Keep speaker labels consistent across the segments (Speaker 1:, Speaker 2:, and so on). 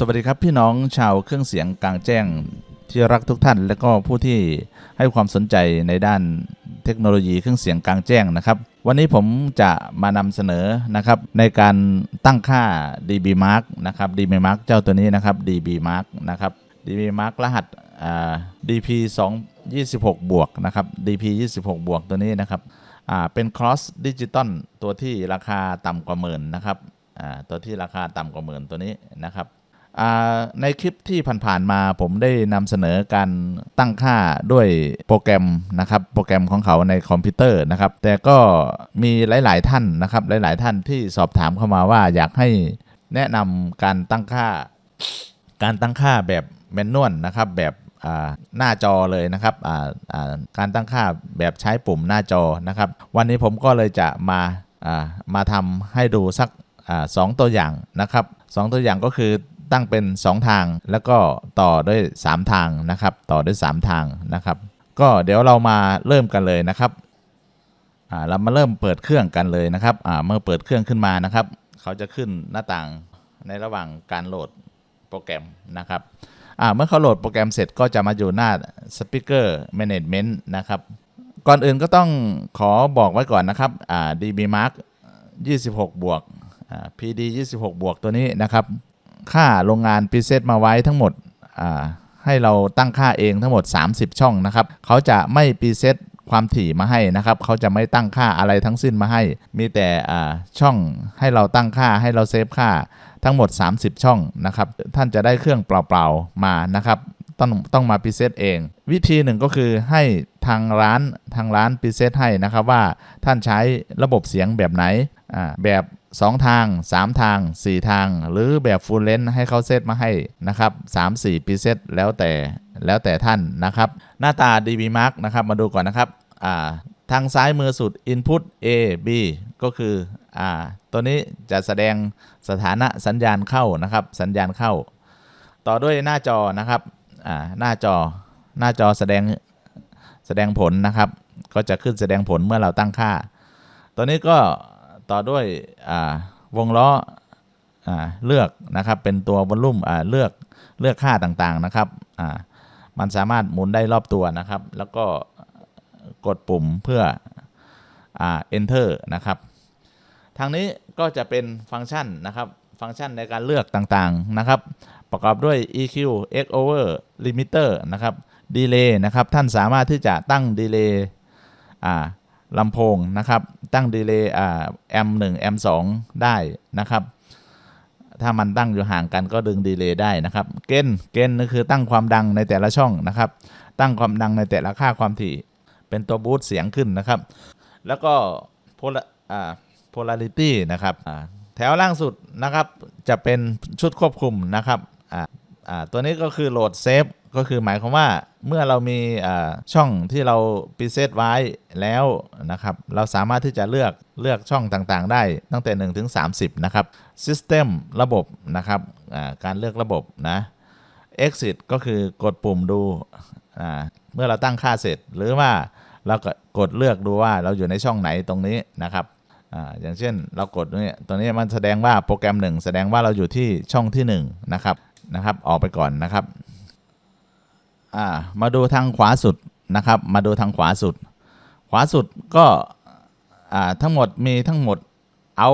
Speaker 1: สวัสดีครับพี่น้องชาวเครื่องเสียงกลางแจ้งที่รักทุกท่าน และก็ผู้ที่ให้ความสนใจในด้านเทคโนโลยีเครื่องเสียงกลางแจ้งนะครับ วันนี้ผมจะมานำเสนอนะครับในการตั้งค่า dB mark นะครับ dB mark เจ้าตัวนี้นะครับ dB mark นะครับ dB mark รหัสอ่า dp 2 26 บวกนะครับ dp 26 บวกตัวนี้นะครับอ่าเป็น cross digital ตัวที่ราคาต่ำกว่าหมื่นนะครับอ่าตัวที่ราคาต่ำกว่าหมื่นตัวนี้นะครับ ในคลิปที่ผ่านๆมาผมได้นำเสนอการตั้งค่าด้วยโปรแกรมนะครับ โปรแกรมของเขาในคอมพิวเตอร์นะครับ แต่ก็มีหลายๆท่านนะครับ หลายๆท่านที่สอบถามเข้ามาว่าอยากให้แนะนำการตั้งค่า การตั้งค่าแบบแมนนวลนะครับแบบหน้าจอเลยนะครับการตั้งค่าแบบใช้ปุ่มหน้าจอนะครับ วันนี้ผมก็เลยจะมามาทำให้ดูสักอสองตัวอย่างนะครับสองตัวอย่างก็คือ ตั้งเป็น 2 ทาง แล้วก็ต่อด้วย 3 ทางนะครับ ต่อด้วย 3 ทางนะครับ ก็เดี๋ยวเรามาเริ่มกันเลยนะครับอ่าเรามาเริ่มเปิดเครื่องกันเลยนะครับอ่าเมื่อเปิดเครื่องขึ้นมานะครับ เขาจะขึ้นหน้าต่างในระหว่างการโหลดโปรแกรมนะครับอ่าเมื่อเขาโหลดโปรแกรมเสร็จก็จะมาอยู่หน้า Speaker Management นะครับก่อนอื่นก็ต้องขอบอกไว้ก่อนนะครับอ่า DB Mark 26 บวกอ่า PD 26 บวกตัวนี้นะครับ ค่าโรงงาน preset มาไว้ทั้งหมดให้เราตั้งค่าเองทั้งหมด 30 ช่องนะครับ เขาจะไม่ preset ความถี่มาให้นะครับ เขาจะไม่ตั้งค่าอะไรทั้งสิ้นมาให้ มีแต่ช่องให้เราตั้งค่าให้เราเซฟค่าทั้งหมด 30 ช่องนะครับ ท่านจะได้เครื่องเปล่าๆมานะครับต้องต้องมาพิเศษเอง วิธีหนึ่งก็คือให้ทางร้านทางร้านพิเศษให้นะครับว่าท่านใช้ระบบเสียงแบบไหนแบบ 2 ทาง 3 ทาง 4 ทาง หรือแบบฟูลเลนให้เขาเซตมาให้นะครับ3 4พิเศษแล้วแต่แล้วแต่ท่านนะครับ หน้าตา DB Mark นะครับ มาดูก่อนนะครับาทางซ้ายมือสุด Input A B ก็คืออตัวนี้จะแสดงสถานะสัญญาณเข้านะครับ สัญญาณเข้า ต่อด้วยหน้าจอนะครับหน้าจอหน้าจอแสดงแสดงผลนะครับ ก็จะขึ้นแสดงผลเมื่อเราตั้งค่า ตัวนี้ก็ ต่อด้วยวงล้ออเลือกนะครับเป็นตัววอลลุ่มเลือกเลือกค่าต่างๆนะครับมันสามารถหมุนได้รอบตัวนะครับ แล้วก็กดปุ่มเพื่ออ enter นะครับทางนี้ก็จะเป็นฟังก์ชันนะครับ ฟังก์ชันในการเลือกต่างๆนะครับ ประกอบด้วย EQ X over limiter นะครับ delay นะครับ ท่านสามารถที่จะตั้ง delay อ่า ลำโพงนะครับ ตั้ง delay อ่า M 1 M 2ได้นะครับ ถ้ามันตั้งอยู่ห่างกันก็ดึง delay ได้นะครับ เกณฑ์เกณฑ์นั่คือตั้งความดังในแต่ละช่องนะครับ ตั้งความดังในแต่ละค่าความถี่ เป็นตัวบูสต์เสียงขึ้นนะครับ แล้วก็ polar อ่า polarity นะครับแถวล่างสุดนะครับจะเป็นชุดควบคุมนะครับตัวนี้ก็คือโหลดเซฟ ก็คือหมายความว่าเมื่อเรามีช่องที่เราพิเศษไว้แล้วนะครับ เราสามารถที่จะเลือกเลือกช่องต่างๆ ได้ตั้งแต่ 1 ถึง 30 นะครับ System ระบบนะครับการเลือกระบบนะ Exit ก็คือกดปุ่มดูเมื่อเราตั้งค่าเสร็จหรือว่าเราก็กดเลือกดูว่าเราอยู่ในช่องไหนตรงนี้นะครับออย่างเช่นเรากดเนี่ตัวนี้มันแสดงว่าโปรแกรมหนึ่งแสดงว่าเราอยู่ที่ช่องที่1นงนะครับนะครับออกไปก่อนนะครับ อ่ามาดูทางขวาสุดนะครับ มาดูทางขวาสุด ขวาสุดก็อ่าทั้งหมดมีทั้งหมดเอา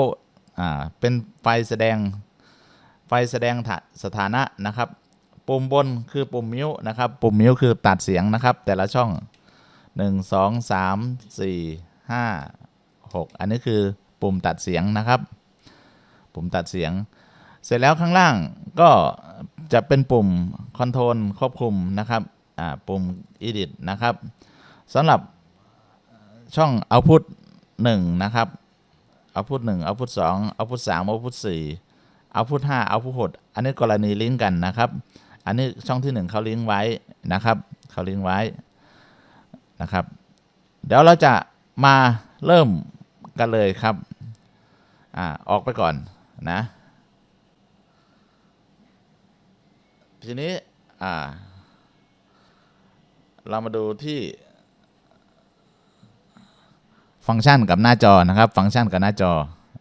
Speaker 1: อ่าเป็นไฟแสดงไฟแสดงสถานะนะครับ ปุ่มบนคือปุ่มมิวนะครับ ปุ่มมิวคือตัดเสียงนะครับ แต่ละช่อง 1 2 3 4 5 6 อันนี้คือปุ่มตัดเสียงนะครับ ปุ่มตัดเสียง เสร็จแล้วข้างล่างก็จะเป็นปุ่มคอนโทรลควบคุมนะครับปุ่ม edit นะครับสำหรับช่อง output 1 นะครับ output 1 output 2 output 3 output 4 output 5 output 6อันนี้กรณีลิงก์กันนะครับ อันนี้ช่องที่ 1เขาลิงก์ไว้นะครับเขาลิงก์ไว้นะครับ เดี๋ยวเราจะมาเริ่มกันเลยครับอออกไปก่อนนะ ทีนี้เรามาดูที่ ฟังก์ชันกับหน้าจอนะครับ ฟังก์ชันกับหน้าจอ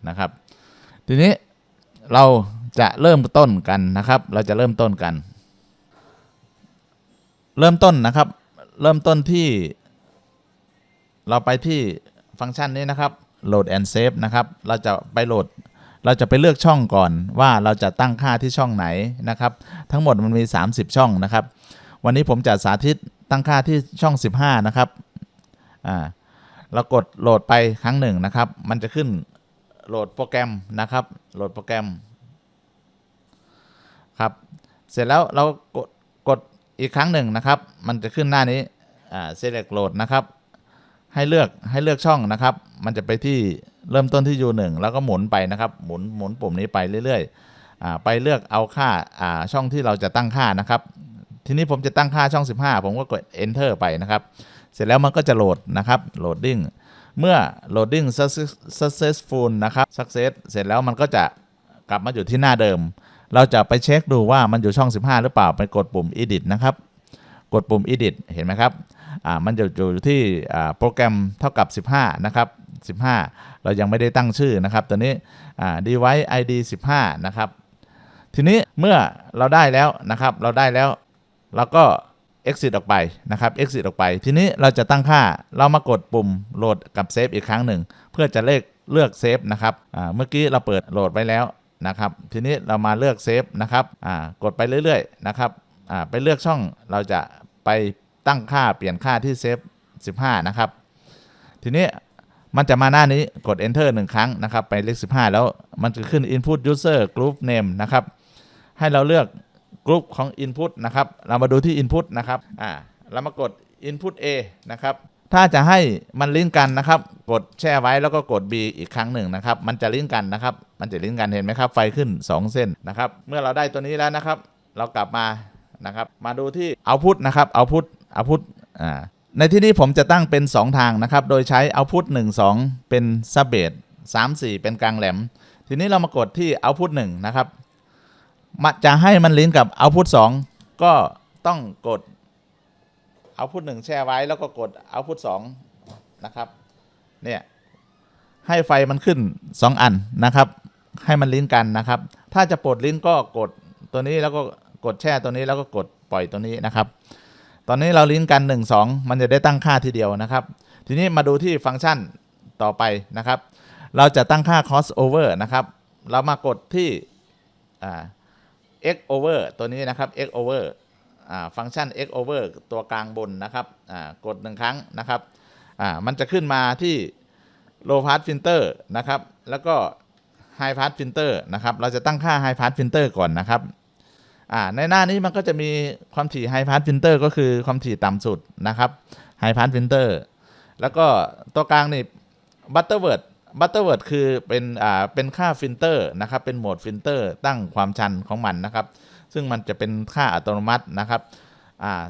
Speaker 1: นะครับ ทีนี้เราจะเริ่มต้นกันนะครับ เราจะเริ่มต้นกัน เริ่มต้นนะครับ เริ่มต้นที่ เราไปที่ฟังก์ชันนี้นะครับ load and save นะครับ เราจะไปโหลด เราจะไปเลือกช่องก่อนว่าเราจะตั้งค่าที่ช่องไหนนะครับ ทั้งหมดมันมี 30 ช่องนะครับ วันนี้ผมจะสาธิตตั้งค่าที่ช่อง 15 นะครับอ่าเรากดโหลดไปครั้งหนึ่งนะครับ มันจะขึ้นโหลดโปรแกรมนะครับ โหลดโปรแกรมครับ เสร็จแล้วเรากดกดอีกครั้งหนึ่งนะครับ มันจะขึ้นหน้านี้อ่า select load นะครับ ให้เลือกให้เลือกช่องนะครับ มันจะไปที่ เริ่มต้นที่ U1 แล้วก็หมุนไปนะครับ หมุนหมุนปุ่มนี้ไปเรื่อยๆไปเลือกเอาค่าาช่องที่เราจะตั้งค่านะครับ ทีนี้ผมจะตั้งค่าช่อง 15 ผมก็กด enter ไปนะครับ เสร็จแล้วมันก็จะโหลดนะครับ loading เมื่อ loading success- successful นะครับ success เสร็จแล้วมันก็จะกลับมาอยู่ที่หน้าเดิม เราจะไปเช็คดูว่ามันอยู่ช่อง 15 หรือเปล่า ไปกดปุ่ม edit นะครับ กดปุ่ม edit เห็นไหมครับ อ่า มันจะอยู่ที่โปรแกรมเท่ากับ 15 นะครับ 15 เรายังไม่ได้ตั้งชื่อนะครับตัวนี้อ่า device id 15 นะครับ ทีนี้เมื่อเราได้แล้วนะครับ เราได้แล้วเราก็ exit ออกไปนะครับ exit ออกไป ทีนี้เราจะตั้งค่าเรามากดปุ่มโหลดกับเซฟอีกครั้งหนึ่ง เพื่อจะเลขเลือกเซฟนะครับเมื่อกี้เราเปิดโหลดไว้แล้วนะครับ ทีนี้เรามาเลือกเซฟนะครับกดไปเรื่อยๆนะครับไปเลือกช่องเราจะไปตั้งค่าเปลี่ยนค่าที่เซฟ15 นะครับ ทีนี้ มันจะมาหน้านี้กด enter หนึ่งครั้งนะครับไปเลข 15 แล้วมันจะขึ้น input user group name นะครับให้เราเลือกกลุ่มของ Input นะครับ เรามาดูที่ Input นะครับอ่าเรามากด Input A นะครับถ้าจะให้มันลิงก์กันนะครับ กดแช่ไว้แล้วก็กด B อีกครั้งหนึ่งนะครับ มันจะลิงก์กันนะครับ มันจะลิงก์กันเห็นไหมครับ ไฟขึ้น 2 เส้นนะครับ เมื่อเราได้ตัวนี้แล้วนะครับ เรากลับมานะครับ มาดูที่ Output นะครับ Output Output อ่า ในที่นี้ผมจะตั้งเป็น 2 ทางนะครับ โดยใช้ Output 1 2 เป็น Sub b a s 3 4 เป็นกลางแหลม ทีนี้เรามากดที่ Output 1 นะครับมาจะให้มันลิงก์กับ output 2 ก็ต้องกด output 1 แช่ไว้แล้วก็กด output 2 นะครับ เนี่ย ให้ไฟมันขึ้น 2 อันนะครับ ให้มันลิงก์กันนะครับ ถ้าจะปลดลิงก์ก็กดตัวนี้แล้วก็กดแช่ตัวนี้แล้วก็กดปล่อยตัวนี้นะครับ ตอนนี้เราลิงก์กัน 1 2 มันจะได้ตั้งค่าทีเดียวนะครับ ทีนี้มาดูที่ฟังก์ชันต่อไปนะครับ เราจะตั้งค่า cost over นะครับ เรามากดที่อ่า x over ตัวนี้นะครับ x over อ่าฟังก์ชัน x over ตัวกลางบนนะครับกดหนึ่งครั้งนะครับมันจะขึ้นมาที่ low pass filter นะครับ แล้วก็ high pass filter นะครับ เราจะตั้งค่า high pass filter ก่อนนะครับ อ่าในหน้านี้มันก็จะมีความถี่ high pass filter ก็คือความถี่ต่ำสุดนะครับ high pass filter แล้วก็ตัวกลางนี่ butterworth Butterworth คือเป็นอ่าเป็นค่าฟิลเตอร์นะครับเป็นโหมดฟิลเตอร์ตั้งความชันของมันนะครับ ซึ่งมันจะเป็นค่าอัตโนมัตินะครับอ่า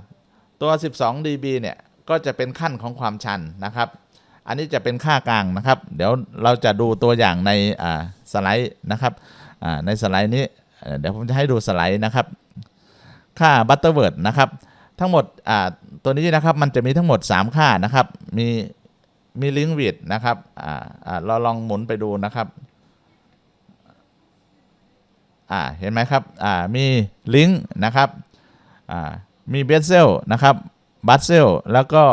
Speaker 1: ตัว 12 dB เนี่ยก็จะเป็นขั้นของความชันนะครับ อันนี้จะเป็นค่ากลางนะครับ เดี๋ยวเราจะดูตัวอย่างในอ่าสไลด์นะครับอ่าในสไลด์นี้ เดี๋ยวผมจะให้ดูสไลด์นะครับ ค่า Butterworth นะครับ ทั้งหมดตัวนี้นะครับมันจะมีทั้งหมด 3 ค่านะครับ มีมีลิงก์วิดนะครับเราลองหมุนไปดูนะครับเห็นไหมครับมีลิงก์นะครับมีเบสเซลนะครับบัตเซลแล้วก็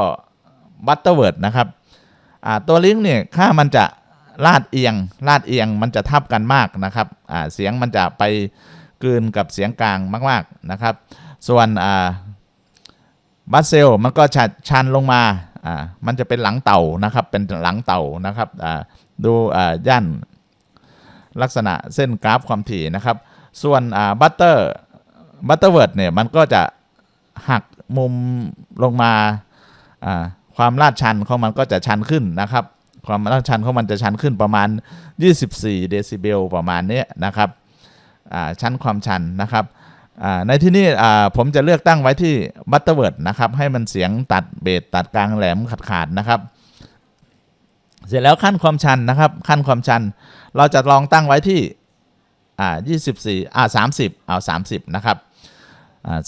Speaker 1: บัตเตอร์เวิร์ดนะครับตัวลิงก์เนี่ยค่ามันจะ ลาดเอียง ลาดเอียงมันจะทับกันมากนะครับเสียงมันจะไปกลืนกับเสียงกลางมากๆนะครับ ส่วนบัสเซลมันก็ชันชันลงมามันจะเป็นหลังเต่านะครับ เป็นหลังเต่านะครับดูย่านลักษณะเส้นกราฟความถี่นะครับ ส่วนบัตเตอร์บัตเตอร์เวิร์ดเนี่ยมันก็จะหักมุมลงมาความลาดชันของมันก็จะชันขึ้นนะครับ ความลาดชันของมันจะชันขึ้นประมาณ 24 เดซิเบลประมาณนี้นะครับชั้นความชันนะครับในที่นี้ผมจะเลือกตั้งไว้ที่บัตเตอร์เวิร์ดนะครับให้มันเสียงตัดเบสตัดกลางแหลมขาดขาดนะครับ เสร็จแล้วขั้นความชันนะครับขั้นความชัน เราจะลองตั้งไว้ที่อ่า24อ่า30 เอา 30 นะครับอ่า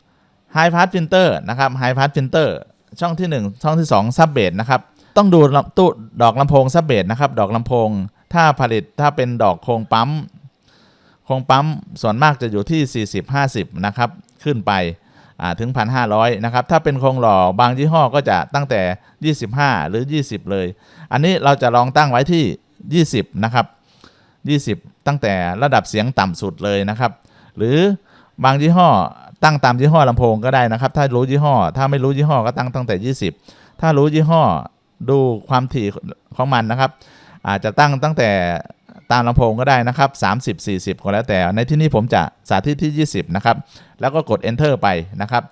Speaker 1: 30 High Pass Filter นะครับ High Pass Filter ช่องที่ 1 ช่องที่ 2 Sub Bass นะครับ ต้องดูตู้ดอกลำโพง Sub Bass นะครับ ดอกลำโพง ถ้าผลิตถ้าเป็นดอกโครงปั๊ม โครงปั๊มส่วนมากจะอยู่ที่ 40-50 นะครับ ขึ้นไปถึง 1,500 นะครับ ถ้าเป็นโครงหล่อบางยี่ห้อก็จะตั้งแต่ 25 หรือ 20 เลย อันนี้เราจะลองตั้งไว้ที่ 20 นะครับ 20 ตั้งแต่ระดับเสียงต่ำสุดเลยนะครับ หรือบางยี่ห้อตั้งตามยี่ห้อลำโพงก็ได้นะครับ ถ้ารู้ยี่ห้อ ถ้าไม่รู้ยี่ห้อก็ตั้งตั้งแต่ 20 ถ้ารู้ยี่ห้อ ดูความถี่ของมันนะครับ อาจจะตั้งตั้งแต่ตามลำโพงก็ได้นะครับ 30 40 ก็แล้วแต่ ในที่นี้ผมจะสาธิตที่ 20 นะครับ แล้วก็กด enter ไปนะครับ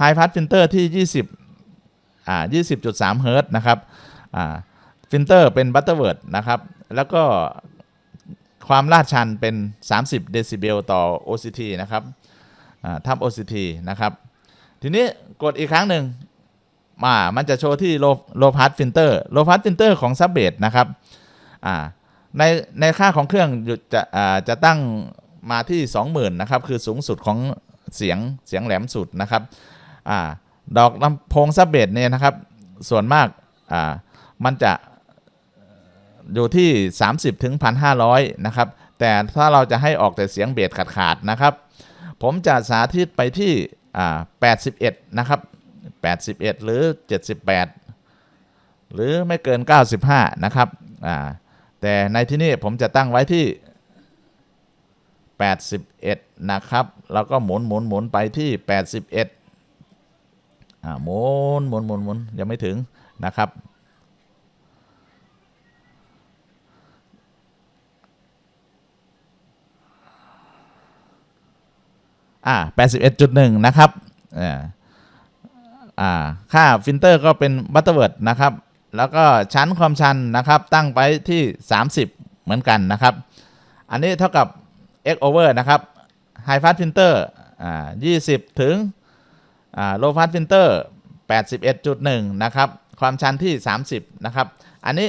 Speaker 1: High Pass Filter ที่ 20อ่า20.3เฮิรตนะครับอ่าฟิลเตอร์เป็น Butterworth นะครับ แล้วก็ความลาดชันเป็น 30 เดซิเบลต่อ OCT นะครับทับ OCT นะครับ ทีนี้กดอีกครั้งหนึ่ง มามันจะโชว์ที่ low low pass filter low pass filter ของ sub bass นะครับอ่าในในค่าของเครื่องจะอ่าจะตั้งมาที่ 20,000นะครับคือสูงสุดของเสียงเสียงแหลมสุดนะครับอ่าดอกลำโพง sub bass เนี่ยนะครับ ส่วนมากอ่ามันจะอยู่ที่ 30 ถึง 1,500 นะครับ แต่ถ้าเราจะให้ออกแต่เสียงเบสขาดๆนะครับ ผมจะสาธิตไปที่อ่า81 นะครับ 81 หรือ 78 หรือไม่เกิน 95 นะครับแต่ในที่นี้ผมจะตั้งไว้ที่ 81 นะครับ แล้วก็หมุนหมุนหมุนไปที่ 81อ่าหมุนหมุนหมุนหมุนยังไม่ถึงนะครับอ่า81.1 นะครับอ่า ค่าฟิลเตอร์ก็เป็นบัตเตอร์เวิร์ดนะครับ แล้วก็ชั้นความชันนะครับตั้งไปที่ 30 เหมือนกันนะครับ อันนี้เท่ากับ x over นะครับ high pass filter อ่า20ถึงอ่า low pass filter 81.1นะครับ ความชันที่30นะครับ อันนี้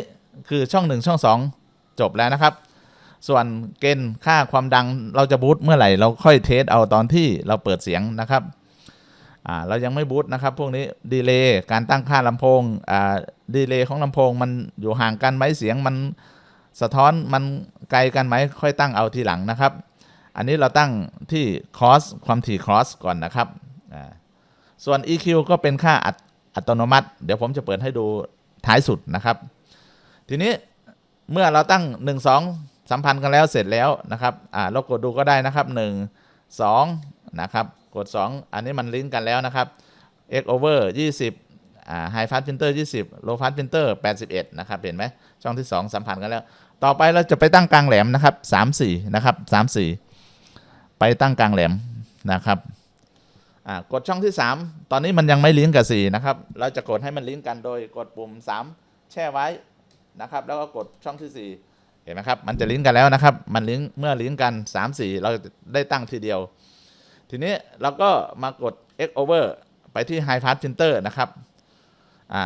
Speaker 1: คือช่อง1ช่อง2จบแล้วนะครับ ส่วนเกณฑ์ค่าความดังเราจะบูตเมื่อไหร่ เราค่อยเทสเอาตอนที่เราเปิดเสียงนะครับ เรายังไม่บูตนะครับ พวกนี้ดีเลย์การตั้งค่าลำโพงดีเลย์ของลำโพงมันอยู่ห่างกันไหมเสียงมันสะท้อนมันไกลกันไหมค่อยตั้งเอาทีหลังนะครับ อันนี้เราตั้งที่ cross ความถี่ cross ก่อนนะครับอ่าส่วน EQ ก็เป็นค่าอัตอัตโนมัติ เดี๋ยวผมจะเปิดให้ดูท้ายสุดนะครับ ทีนี้เมื่อเราตั้ง 1 2 สัมพันธ์กันแล้วเสร็จแล้วนะครับเรากดดูก็ได้นะครับ 1 2 นะครับ กด 2 อันนี้มันลิงก์กันแล้วนะครับ x over 20อ่า high pass filter 20 low pass filter 81 นะครับ เห็นไหมช่องที่ 2 สัมพันธ์กันแล้ว ต่อไปเราจะไปตั้งกลางแหลมนะครับ 3 4 นะครับ 3 4 ไปตั้งกลางแหลมนะครับอ่ากดช่องที่ 3 ตอนนี้มันยังไม่ลิงก์กับ 4 นะครับ เราจะกดให้มันลิงก์กันโดยกดปุ่ม 3 แช่ไว้นะครับ แล้วก็กดช่องที่ 4 เห็นไหมครับ มันจะลิงก์กันแล้วนะครับ มันลิงก์เมื่อลิงก์กัน 3 4 เราได้ตั้งทีเดียว ทีนี้เราก็มากด x over ไปที่ high pass filter นะครับ อ่า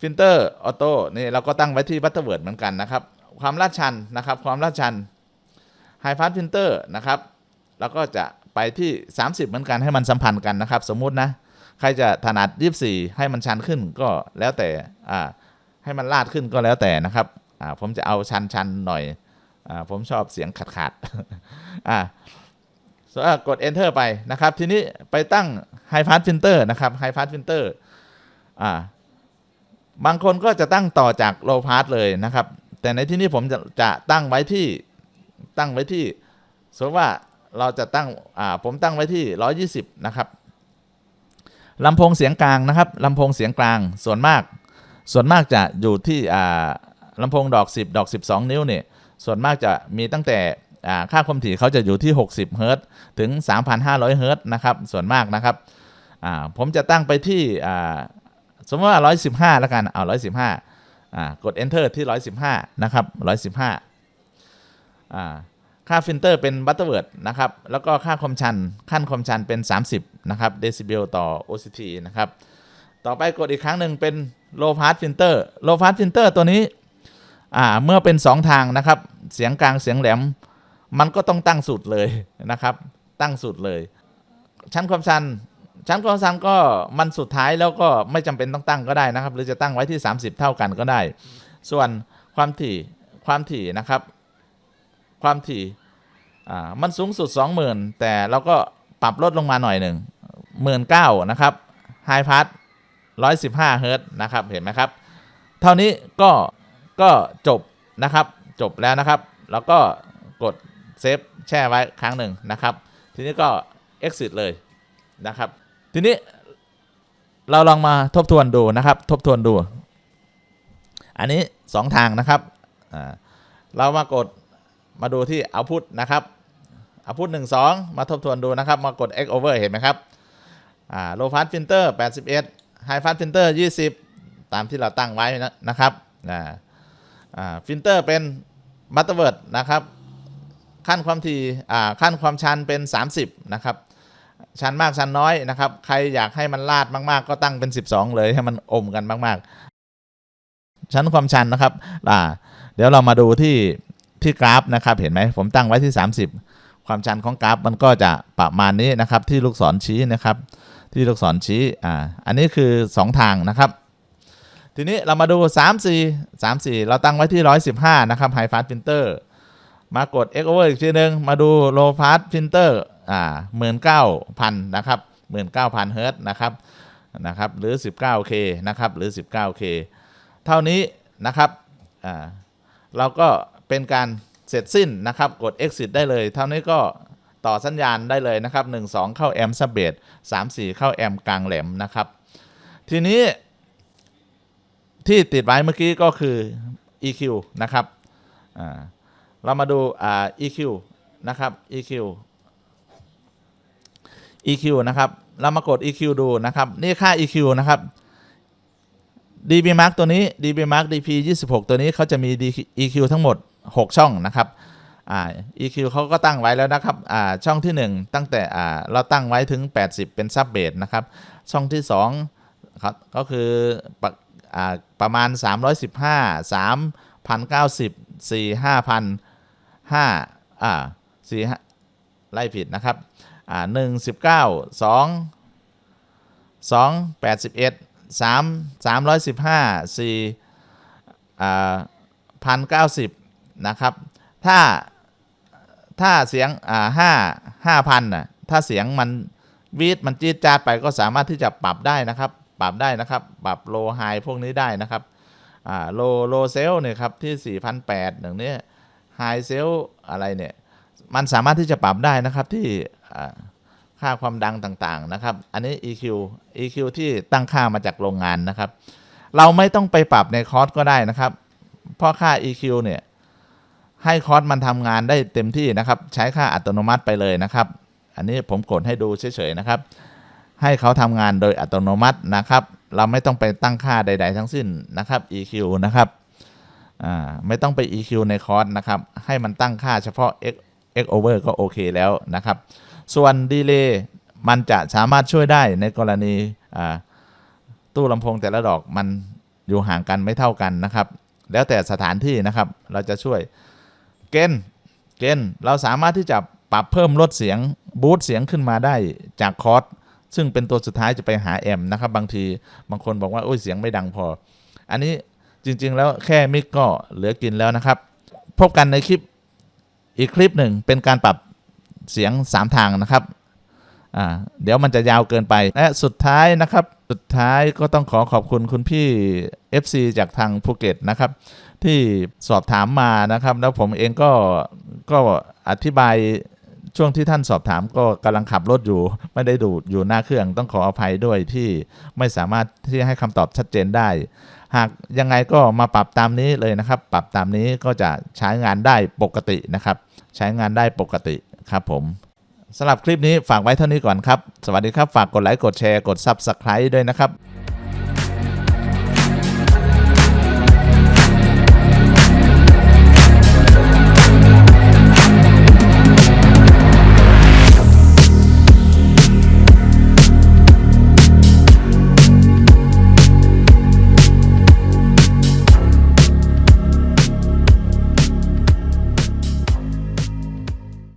Speaker 1: filter auto นี่เราก็ตั้งไว้ที่ butterworth เหมือนกันนะครับ ความลาดชันนะครับ ความลาดชัน high pass filter นะครับแล้วก็จะไปที่ 30 เหมือนกันให้มันสัมพันธ์กันนะครับ สมมุตินะ ใครจะถนัด 24 ให้มันชันขึ้นก็แล้วแต่ อ่า ให้มันลาดขึ้นก็แล้วแต่นะครับ อ่า ผมจะเอาชันชันหน่อย อ่า ผมชอบเสียงขาดขาดๆอ่า so, อ่ากด enter ไปนะครับ ทีนี้ไปตั้ง high pass filter นะครับ high pass filter อ่าบางคนก็จะตั้งต่อจาก low pass เลยนะครับ แต่ในที่นี้ผมจะจะตั้งไว้ที่ตั้งไว้ที่สมมติว่าเราจะตั้งอ่าผมตั้งไว้ที่ 120 นะครับลำโพงเสียงกลางนะครับลำโพงเสียงกลางส่วนมาก ส่วนมากจะอยู่ที่อ่าลำโพงดอก 10 ดอก 12 นิ้วเนี่ยส่วนมากจะมีตั้งแต่ ค่าความถี่เขาจะอยู่ที่ 60เฮิรตถึง 3,500เฮิรตนะครับ ส่วนมากนะครับผมจะตั้งไปที่สมมติว่า 115 แล้วกัน เอา 115อากด enter ที่ 115 นะครับ 115อ่าค่าฟิลเตอร์เป็นบัตเตอร์เวิร์ดนะครับ แล้วก็ค่าความชัน ขั้นความชันเป็น 30 นะครับ เดซิเบลต่อ OCT นะครับ ต่อไปกดอีกครั้งหนึ่งเป็น low pass filter low pass filter ตัวนี้ เมื่อเป็น 2 ทางนะครับ เสียงกลาง เสียงแหลม มันก็ต้องตั้งสุดเลยนะครับ ตั้งสุดเลย ชั้นความชัน ชั้นความชันก็มันสุดท้ายแล้วก็ไม่จำเป็นต้องตั้งก็ได้นะครับ หรือจะตั้งไว้ที่ 30 เท่ากันก็ได้ ส่วนความถี่ความถี่นะครับ ความถี่มันสูงสุด 20,000 แต่เราก็ปรับลดลงมาหน่อยหนึ่งหมื่นเก้านะครับไฮพาร์ต115เฮิร์ตนะครับ เห็นไหมครับ เท่านี้ก็ก็จบนะครับ จบแล้วนะครับ แล้วก็กด เซฟแช่ไว้ครั้งหนึ่งนะครับ ทีนี้ก็ exit เลยนะครับ ทีนี้เราลองมาทบทวนดูนะครับ ทบทวนดู อันนี้ 2 ทางนะครับอ่าเรามากดมาดูที่ output นะครับ output 1 2มาทบทวนดูนะครับ มากด x over เห็นไหมครับอ่า low pass filter 81 high pass filter 20 ตามที่เราตั้งไว้นะครับอ่าอ่าฟิลเตอร์เป็นบัตเตอร์เวิร์ดนะครับ ขั้นความถี่อ่าขั้นความชันเป็น 30 นะครับ ชันมากชันน้อยนะครับ ใครอยากให้มันลาดมาก ๆ ก็ตั้งเป็น 12 เลยให้มันอมกันมาก ๆ ชั้นความชันนะครับอ่าเดี๋ยวเรามาดูที่ที่กราฟนะครับ เห็นไหมผมตั้งไว้ที่ 30 ความชันของกราฟมันก็จะประมาณนี้นะครับ ที่ลูกศรชี้นะครับ ที่ลูกศรชี้อ่าอันนี้คือ 2 ทางนะครับทีนี้เรามาดู 3 4 3 4 เราตั้งไว้ที่ 115 นะครับ High Fast Filter มากด X over อีกทีนึงมาดู Low Fast Filter อ่า19,000นะครับ19,000เฮิร์ตนะครับนะครับหรือ 19K นะครับหรือ 19K เท่านี้นะครับอ่าเราก็เป็นการเสร็จสิ้นนะครับกด exit ได้เลย เท่านี้ก็ต่อสัญญาณได้เลยนะครับ 1 2 เข้าแอมซับเบส3 4 เข้าแอมกลางแหลมนะครับ ทีนี้ที่ติดไว้เมื่อกี้ก็คือ EQ นะครับอ่า เรามาดูอ่า EQ นะครับ EQ EQ นะครับ เรามากด EQ ดูนะครับ นี่ค่า EQ นะครับ DB Mark ตัวนี้ DB Mark DP 26 ตัวนี้เขาจะมี EQ ทั้งหมด 6 ช่องนะครับอ่า EQ เขาก็ตั้งไว้แล้วนะครับอ่าช่องที่ 1 ตั้งแต่อ่าเราตั้งไว้ถึง 80 เป็นซับเบสนะครับ ช่องที่2ครับก็คือปะอ่าประมาณ 315 3,090 4 5,000 5อ่า4ไล่ผิดนะครับอ่า1 19 2 2 81 3 315 4อ่าพันเก้าสิบนะครับ ถ้าถ้าเสียงอ่าห้าห้าพันน่ะถ้าเสียงมันวีดมันจี๊ดจาดไปก็สามารถที่จะปรับได้นะครับ ปรับได้นะครับ ปรับโลไฮพวกนี้ได้นะครับอ่าโลโลเซลเนี่ยครับที่ 4,800อย่างนี้ ไฮเซลอะไรเนี่ย มันสามารถที่จะปรับได้นะครับที่ค่าความดังต่างๆนะครับ อันนี้ EQ EQ ที่ตั้งค่ามาจากโรงงานนะครับ เราไม่ต้องไปปรับในคอร์สก็ได้นะครับ เพราะค่า EQ เนี่ยให้คอร์สมันทำงานได้เต็มที่นะครับ ใช้ค่าอัตโนมัติไปเลยนะครับ อันนี้ผมกดให้ดูเฉยๆนะครับ ให้เขาทำงานโดยอัตโนมัตินะครับ เราไม่ต้องไปตั้งค่าใด ๆ ทั้งสิ้นนะครับ EQ นะครับ ไม่ต้องไป EQ ในคอร์สนะครับ ให้มันตั้งค่าเฉพาะ X X over ก็โอเคแล้วนะครับ ส่วนดีเลย์มันจะสามารถช่วยได้ในกรณีตู้ลำโพงแต่ละดอกมันอยู่ห่างกันไม่เท่ากันนะครับ แล้วแต่สถานที่นะครับ เราจะช่วยเกณฑ์เกณฑ์เราสามารถที่จะปรับเพิ่มลดเสียงบูตเสียงขึ้นมาได้จากคอร์สซึ่งเป็นตัวสุดท้ายจะไปหาแอมป์นะครับ บางทีบางคนบอกว่าโอ้ยเสียงไม่ดังพอ อันนี้ จริง ๆ แล้วแค่มิกก็เหลือกินแล้วนะครับ พบกันในคลิปอีกคลิปหนึ่งเป็นการปรับเสียง 3 ทางนะครับเดี๋ยวมันจะยาวเกินไป และสุดท้ายนะครับ สุดท้ายก็ต้องขอขอบคุณคุณพี่ FC จากทางภูเก็ตนะครับ ที่สอบถามมานะครับ แล้วผมเองก็ก็อธิบาย ช่วงที่ท่านสอบถามก็กำลังขับรถอยู่ ไม่ได้ดูอยู่หน้าเครื่องต้องขออภัยด้วยที่ไม่สามารถที่ให้คำตอบชัดเจนได้ หากยังไงก็มาปรับตามนี้เลยนะครับ ปรับตามนี้ก็จะใช้งานได้ปกตินะครับ ใช้งานได้ปกติครับผมสำหรับคลิปนี้ฝากไว้เท่านี้ก่อนครับ สวัสดีครับ ฝากกดไลค์ กดแชร์ กด Subscribe ด้วยนะครับ